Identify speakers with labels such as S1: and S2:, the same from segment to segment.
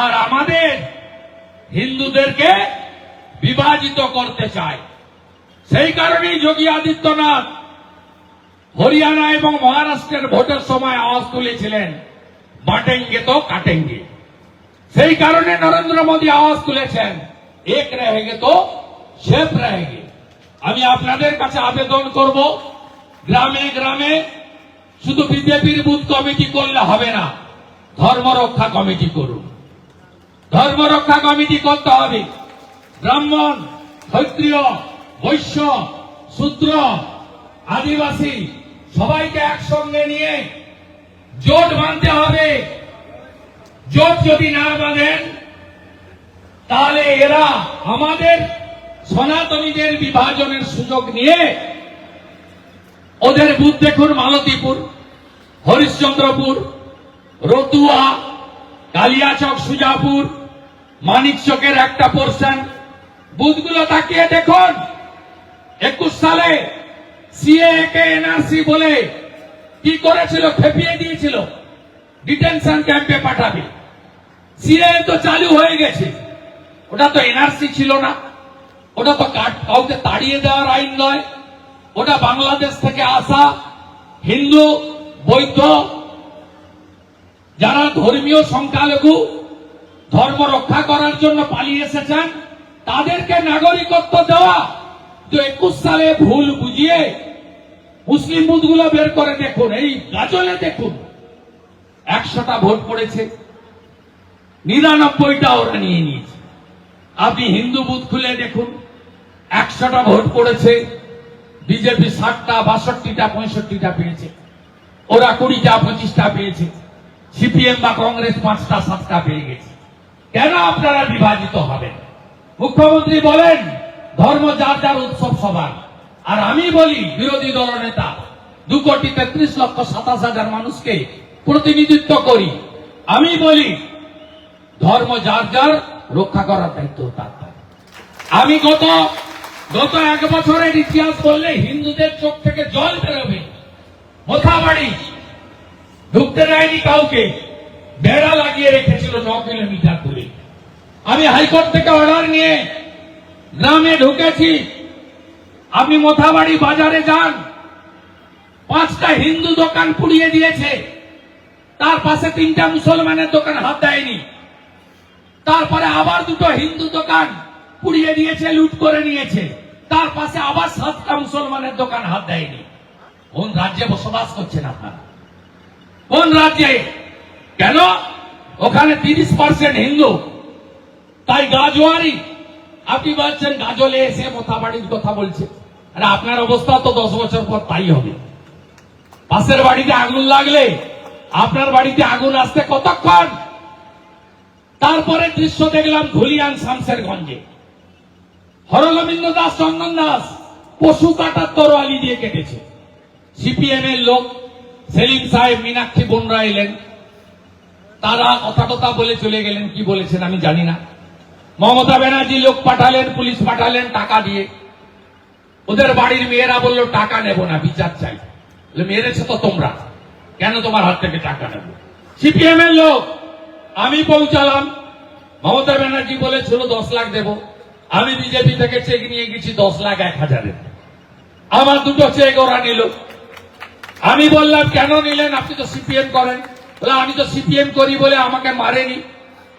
S1: আর আমাদের হিন্দুদেরকে বিভাজিত করতে চায়। সেই কারণেই যোগী আদিত্যনাথ হরিয়ানা এবং মহারাষ্ট্রের ভোটের সময় আওয়াজ তুলেছিলেন, বাটেঙ্গে তো কাটেঙ্গে। সেই কারণে নরেন্দ্র মোদী আওয়াজ তুলেছেন, এক রেহেগে তো শেপ রেহেগে। আমি আপনাদের কাছে আবেদন করব, গ্রামে গ্রামে শুধু বিজেপির বুথ কমিটি করলে হবে না ধর্ম রক্ষা কমিটি করুন। ধর্ম রক্ষা কমিটি করতে হবে। ব্রাহ্মণ, ক্ষত্রিয়, বৈশ্য, শূদ্র, আদিবাসী, সবাইকে একসঙ্গে নিয়ে জোট বাঁধতে হবে। জোট যদি না বাঁধেন, তাহলে এরা আমাদের সনাতনীদের বিভাজনের সুযোগ নিয়ে ওদের বুথ দেখুন, মালতীপুর, হরিশ্চন্দ্রপুর, রতুয়া, কালিয়াচক, সুজাপুর মানিকচকের একটা পোর্শন বুথগুলো তাকিয়ে দেখুন। একুশ সালে সিএ কে এনআরসি বলে কি করেছিল, খেপিয়ে দিয়েছিল। ডিটেনশন ক্যাম্পে পাঠাবে। সিএ তো চালু হয়ে গেছে। ওটা তো এনআরসি ছিল না। ওটা তো কাউকে তাড়িয়ে দেওয়ার আইন নয়। ওটা বাংলাদেশ থেকে আসা হিন্দু, বৌদ্ধ, যারা ধর্মীয় সংখ্যালঘু ধর্ম রক্ষা করার জন্য পালিয়ে এসেছেন। তাদেরকে নাগরিকত্ব দেওয়া তো একুশ সালে ভুল বুঝিয়ে মুসলিম বুথগুলো বের করে দেখুন, এই গাজলে দেখুন। একশোটা ভোট পড়েছে। নিরানব্বইটা ওরা নিয়ে নিয়েছে। আপনি হিন্দু বুথ খুলে দেখুন, একশোটা ভোট পড়েছে। বিজেপি ষাটটা, বাষট্টিটা, পঁয়ষট্টিটা পেয়েছে। ওরা কুড়িটা, পঁচিশটা পেয়েছে। সিপিএম বা কংগ্রেস পাঁচটা, সাতটা পেয়ে গেছে। কেন আপনারা বিভাজিত হবেন? মুখ্যমন্ত্রী বলেন, ধর্ম যার যার উৎসব সবার। আর আমি বলি, বিরোধী দল নেতা, দু কোটি তেত্রিশ লক্ষ সাতাশ হাজার মানুষকে প্রতিনিধিত্ব করি। আমি বলি, ধর্ম যার যার, রক্ষা করার দায়িত্ব তার। আমি গত গত এক বছরের ইতিহাস বললে হিন্দুদের চোখ থেকে জল বেরোবে। মোথাবাড়ি, ঢুকতে দেয়নি কাউকে। বেড়া লাগিয়ে রেখেছিল ন কিলোমিটার দূরে আমি হাইকোর্ট থেকে অর্ডার নিয়ে গ্রামে ঢুকেছি। আপনি মোথাবাড়ি বাজারে যান। পাঁচটা হিন্দু দোকান পুড়িয়ে দিয়েছে। তার পাশে তিনটা মুসলমানের দোকান হাত দেয়নি। তারপরে আবার দুটো হিন্দু দোকান পুড়িয়ে দিয়েছে, লুট করে নিয়েছে। তার পাশে আবার সাতটা মুসলমানের দোকান হাত দেয়নি। কোন রাজ্যে বসবাস করছেন আপনারা? কোন রাজ্যে? কেন? ওখানে তিরিশ পার্সেন্ট হিন্দু। তাই গাজোয়ারি। আপনি বলছেন গাজলে এসে মোথাবাড়ির কথা বলছে। আরে আপনার অবস্থা তো দশ বছর পর তাই হবে। পাশের বাড়িতে আগুন লাগলে আপনার বাড়িতে আগুন আসতে কতক্ষণ? তারপরে দৃশ্য দেখলাম ধুলিয়ান শামসেরগঞ্জে। হরগোবিন্দ দাস, চন্দন দাস পশু কাটার তরোয়ালি দিয়ে কেটেছে। সিপিএম এর লোক সেলিম সাহেব, মীনাক্ষী বনরা এলেন। তারা কথা কথা বলে চলে গেলেন, কি বলেছেন আমি জানি না। মমতা ব্যানার্জি লোক পাঠালেন, পুলিশ পাঠালেন টাকা দিয়ে। ওদের বাড়ির মেয়েরা বলল, টাকা নেব না, বিচার চাই। মেরেছে তো তোমরা, কেন তোমার হাত থেকে টাকা নেব? সিপিএম এর লোক, আমি পৌঁছালাম। মমতা ব্যানার্জি বলেছিল দশ লাখ দেব। আমি বিজেপি থেকে চেক নিয়ে গেছি, দশ লাখ এক হাজারের। আমার দুটো চেক ওরা নিল। আমি বললাম, কেন নিলেন? আপনি তো সিপিএম করেন। আমি তো সিপিএম করি বলে আমাকে মারেনি।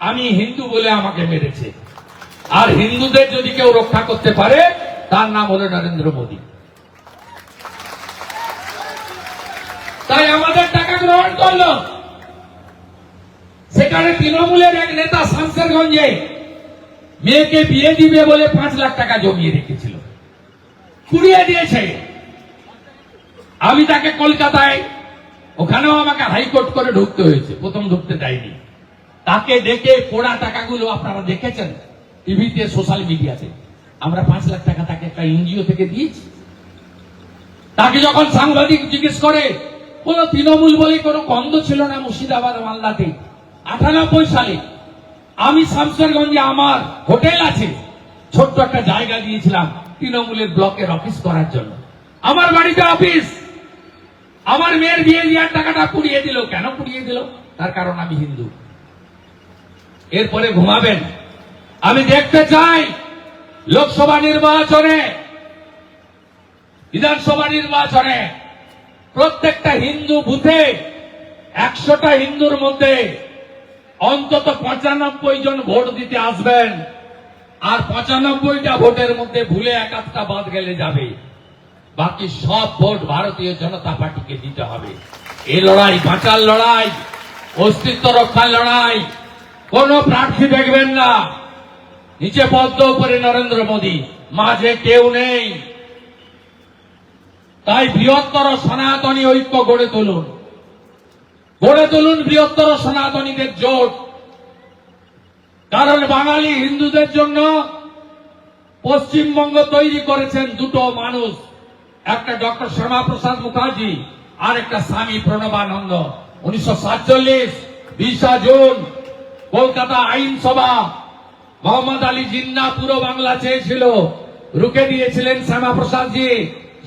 S1: আমি হিন্দু বলে আমাকে মেরেছে। আর হিন্দুদের যদি কেউ রক্ষা করতে পারে, তার নাম হলো নরেন্দ্র মোদী। তাই আমাদের টাকা গ্রহণ করল। সেখানে তৃণমূলের এক নেতা শামসেরগঞ্জে মেয়েকে বিয়ে দিবে বলে পাঁচ লাখ টাকা জমিয়ে রেখেছিল। কুড়িয়ে দিয়েছে। আমি তাকে কলকাতায় ওখানেও আমাকে হাইকোর্ট করে ঢুকতে হয়েছে, প্রথম ঢুকতে দেয়নি। তাকে দেখে পোড়া টাকাগুলো আপনারা দেখেছেন টিভিতে, সোশ্যাল মিডিয়াতে। আমরা পাঁচ লাখ টাকা তাকে একটা এনজিও থেকে দিয়েছি। তাকে যখন সাংবাদিক জিজ্ঞেস করে, কোন তৃণমূল বলে কোনো গন্ধ ছিল না মুর্শিদাবাদ মালদাতে? আটানব্বই সালে, আমি শামসেরগঞ্জে আমার হোটেল আছে। ছোট্ট একটা জায়গা দিয়েছিলাম তৃণমূলের ব্লকের অফিস করার জন্য। আমার বাড়িতে অফিস। আমার মেয়ের বিয়ে দেওয়ার টাকাটা পুড়িয়ে দিল। কেন পুড়িয়ে দিল? তার কারণ আমি হিন্দু। এরপরে ঘুমাবেন। আমি দেখতে চাই লোকসভা নির্বাচনে, বিধানসভা নির্বাচনে প্রত্যেকটা হিন্দু বুথে একশোটা হিন্দুর মধ্যে অন্তত পঁচানব্বই জন ভোট দিতে আসবেন। আর পঁচানব্বইটা ভোটের মধ্যে ভুলে এক আধটা বাদ গেলে যাবে। বাকি সব ভোট ভারতীয় জনতা পার্টিকে দিতে হবে। এই লড়াই বাঁচার লড়াই, অস্তিত্ব রক্ষার লড়াই, কোন প্রার্থী দেখবেন না। নিচে পদ্ম উপরে নরেন্দ্র মোদী, মাঝে কেউ নেই। তাই বৃহত্তর সনাতনী ঐক্য গড়ে তুলুন। গড়ে তুলুন বৃহত্তর সনাতনীদের জোট। কারণ বাঙালি হিন্দুদের জন্য পশ্চিমবঙ্গ তৈরি করেছেন দুটো মানুষ। একটা ডক্টর শ্যামাপ্রসাদ মুখার্জি আর একটা স্বামী প্রণবানন্দ। উনিশশো সাতচল্লিশ, বিশা জুন, কলকাতা আইনসভা মোহাম্মদ আলী জিন্না পুরো বাংলা চেয়েছিল। রুখে দিয়েছিলেন শ্যামাপ্রসাদজি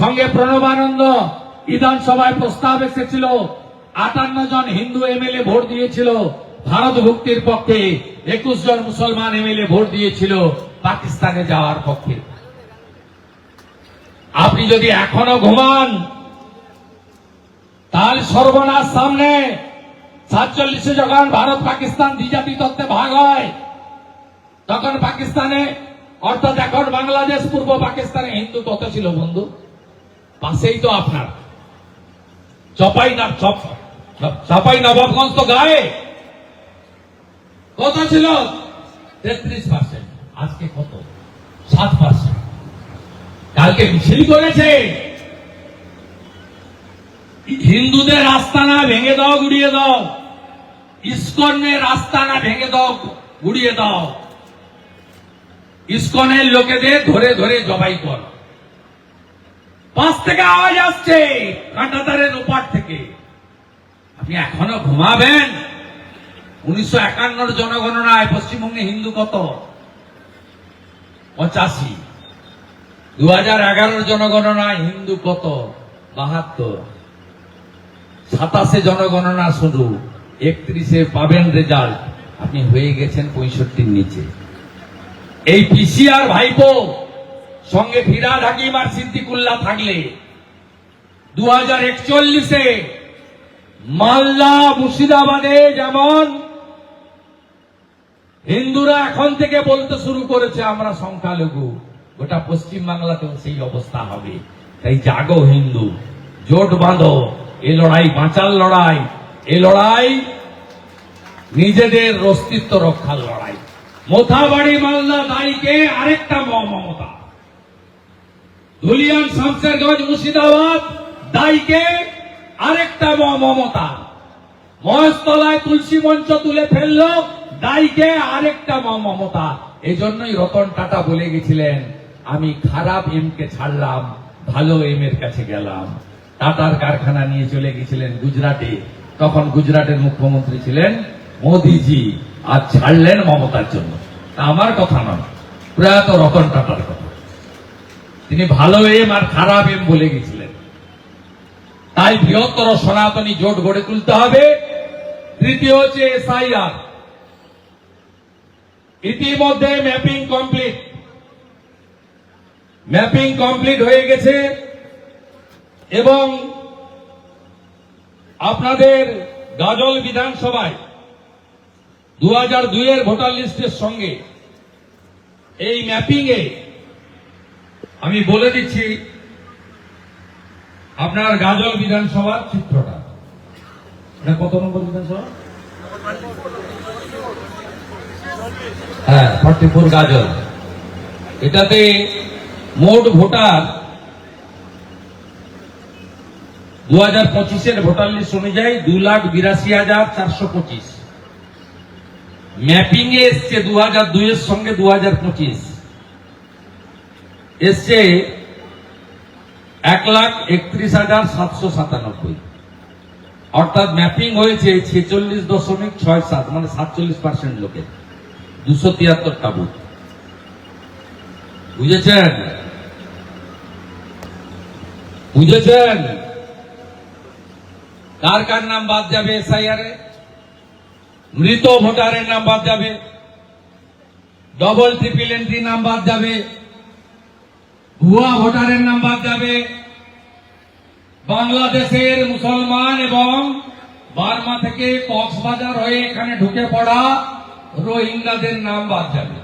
S1: সঙ্গে প্রণবানন্দ বিধানসভায় প্রস্তাব এসেছিল। আটান্ন জন হিন্দু এমএলএ ভোট দিয়েছিল। ভারত ভুক্তির পক্ষে একুশ জন মুসলমান এমএলএ ভোট দিয়েছিল। পাকিস্তানে যাওয়ার পক্ষে। আপনি যদি এখনও ঘুমান, তাহলে সর্বনাশ সামনে। সাতচল্লিশে যখন ভারত পাকিস্তান দ্বিজাতি তত্ত্বে ভাগ হয়, তখন পাকিস্তানে অর্থাৎ এখন বাংলাদেশ, পূর্ব পাকিস্তানে হিন্দু তত ছিল বন্ধু। পাশেই তো আপনার। চপাই না, চপ, চাপাই নবাবগঞ্জ তো গায়ে। কত ছিল? তেত্রিশ পার্সেন্ট আজকে কত? সাত পার্সেন্ট কালকে মিছিল করেছে। হিন্দুদের আস্তানা ভেঙে দাও, গুড়িয়ে দাও। ইস্কনের আস্তানা ভেঙে দাও, গুড়িয়ে দাও। ইস্কনের লোকেদের ধরে ধরে জবাই কর। পাশ থেকে আওয়াজ আসছে কাঁটাতারের ওপার থেকে। আপনি এখনও ঘুমাবেন? উনিশশো একান্নর জনগণনায় পশ্চিমবঙ্গে হিন্দু কত? পঁচাশি। দু হাজার এগারোর জনগণনায় হিন্দু কত? বাহাত্তর। সাতাশে জনগণনা শুরু একত্রিশে পাবেন রেজাল্ট। আপনি হয়ে গেছেন পঁয়ষট্টির নিচে। এই পিসিআর ভাইপো, সঙ্গে ফিরাদ হাকিম আর সিদ্দিকুল্লাহ থাকলে। দু হাজার একচল্লিশে মালদা মুর্শিদাবাদে যেমন হিন্দুরা এখন থেকে বলতে শুরু করেছে, আমরা সংখ্যালঘু। গোটা পশ্চিম বাংলাতেও সেই অবস্থা হবে। তাই জাগো হিন্দু, জোট বাঁধো, এ লড়াই বাঁচার লড়াই, এ লড়াই নিজেদের অস্তিত্ব রক্ষার লড়াই। মোথাবাড়ি মালদা দায়ীকে আরেকটা মমতা ধুলিয়ান শামসেরগঞ্জ মুর্শিদাবাদ দায়ীকে আরেকটা মমতা মহেশতলায় তুলসী মঞ্চ তুলে ফেলল দায়ীকে আরেকটা মমতা এই জন্যই রতন টাটা বলে গেছিলেন। আমি খারাপ এম কে ছাড়লাম, ভালো এম এর কাছে গেলাম। টাটার কারখানা নিয়ে চলে গেছিলেন গুজরাটে। তখন গুজরাটের মুখ্যমন্ত্রী ছিলেন মোদিজি, আর ছাড়লেন মমতার জন্য। আমার কথা নয়, প্রয়াত রতন টাটার কথা। তিনি ভালো এম আর খারাপ এম বলে গেছিলেন। তাই বৃহত্তর সনাতনী জোট গড়ে তুলতে হবে। তৃতীয় হচ্ছে এসআইআর। ইতিমধ্যে ম্যাপিং কমপ্লিট। ম্যাপিং কমপ্লিট হয়ে গেছে এবং আপনাদের গাজল বিধানসভায় দু হাজার দুইয়ের ভোটার লিস্টের সঙ্গে এই ম্যাপিং এ আমি বলে দিচ্ছি আপনার গাজল বিধানসভার চিত্রটা। এটা কত নম্বর বিধানসভা? হ্যাঁ ফর্টি ফোর গাজল। এটাতে মোট ভোটার দু হাজার পঁচিশের ভোটার লিস্ট অনুযায়ী দু লাখ বিরাশি হাজার চারশো পঁচিশ। ম্যাপিং এ এসছে দু হাজার দুইয়ের সঙ্গে দু হাজার পঁচিশ। এসছে এক লাখ একত্রিশ হাজার সাতশো সাতানব্বই। অর্থাৎ ম্যাপিং হয়েছে ছেচল্লিশ দশমিক ছয় সাত মানে সাতচল্লিশ পার্সেন্ট লোকের। দুশো তিয়াত্তরটা বুথ। বুঝেছেন? বুঝেছেন? কার কার নাম বাদ যাবে এসআইআর মৃত ভোটারের নাম বাদ যাবে। ডবল ট্রিপল এন্ট্রি নাম বাদ যাবে। ভুয়া ভোটারের নাম বাদ যাবে। বাংলাদেশের মুসলমান এবং বার্মা থেকে কক্সবাজার হয়ে এখানে ঢুকে পড়া রোহিঙ্গাদের নাম বাদ যাবে।